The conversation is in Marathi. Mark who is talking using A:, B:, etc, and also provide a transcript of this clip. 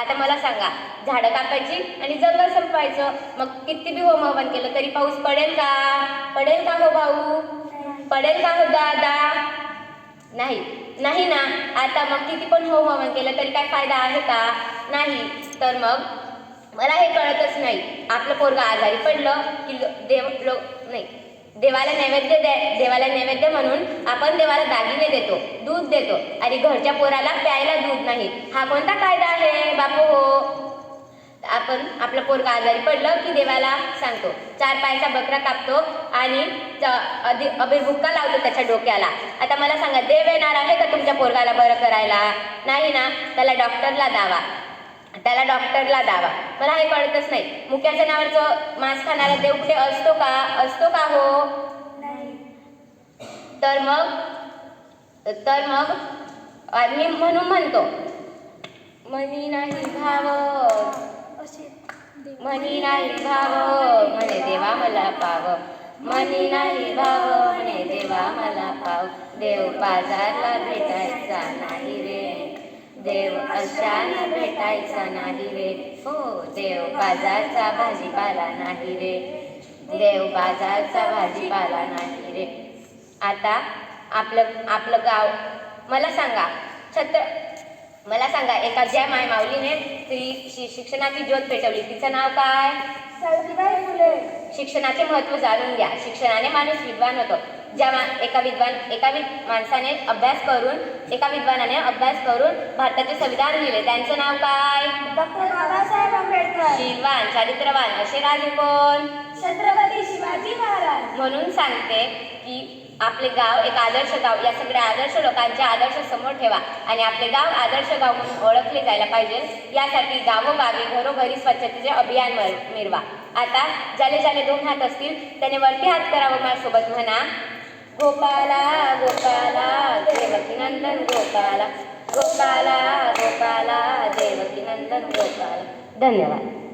A: आता मला सांगा झाडं कापायची आणि जंगल संपवायचं मग किती बी होम हवन केलं तरी पाऊस पडेल का? पडेल का हो भाऊ? पडेल का हो दादा? नाही नाही ना. आता मग किती पण होम हवन केलं तरी काय फायदा आहे का? नाही. तर मग मला हे कळतच नाही. आपलं पोरगा आजारी पडलं की देव लो नाही. देवाला नैवेद्य दे देवाला नैवेद्य म्हणून आपण देवाला दागिने देतो. देतो. आणि घरच्या पोराला प्यायला दूध नाही. हा कोणता कायदा आहे बापू? हो आपण आपलं पोरगा आजारी पडलं की देवाला सांगतो. चार पायचा बकरा कापतो आणि अभिर्भुक्का लावतो त्याच्या डोक्याला. आता मला सांगा देव येणार आहे का तुमच्या पोरगाला बरं करायला? नाही ना त्याला डॉक्टरला दावा. त्याला डॉक्टरला दावा. मला हे कळतच नाही. मुक्या जनावरचं मांस खाणारा देव कुठे असतो का? असतो का हो? तर मग? तर मग मी म्हणून म्हणतो मनी नाही भाव. मनी नाही भाव म्हणे देवा मला पाव. मनी नाही भाव म्हणे देवा मला पाव. देव बाजारला भेटायचा नाही रे. देव अशाना भेटायचा नाही रे. हो देव बाजारचा भाजीपाला नाही रे. देव बाजारचा भाजीपाला नाही रे. आता आपलं आपलं गाव. मला सांगा छत्र मला सांगा एका ज्या माय माऊलीने स्त्री शि शिक्षणाची ज्योत पेटवली तिचं नाव काय?
B: सावित्रीबाई फुले.
A: शिक्षणाचे महत्त्व जाणून घ्या. शिक्षणाने माणूस विद्वान होतो. ज्या मा एका विद्वान एका वि माणसाने अभ्यास करून एका विद्वानाने अभ्यास करून भारताचे संविधान लिहिले. त्यांचं नाव काय?
B: डॉक्टर बाबासाहेब आंबेडकर.
A: शीलवान चारित्रवान असे राजे कोण?
B: छत्रपती शिवाजी महाराज.
A: म्हणून सांगते की आपले गाव एक आदर्श गाव. या सगळ्या आदर्श लोकांचे आदर्श समोर ठेवा. आणि आपले गाव आदर्श गाव म्हणून ओळखले जायला पाहिजे. यासाठी गावोगावी घरोघरी स्वच्छतेचे अभियान मिरवा आता ज्याले ज्याले दोन हात असतील त्याने वरती हात करावं माझ्यासोबत म्हणा. गोपाला गोपाला देवकी नंदन गोपाला. गोपाला गोपाला देवकी नंदन गोपाला. धन्यवाद.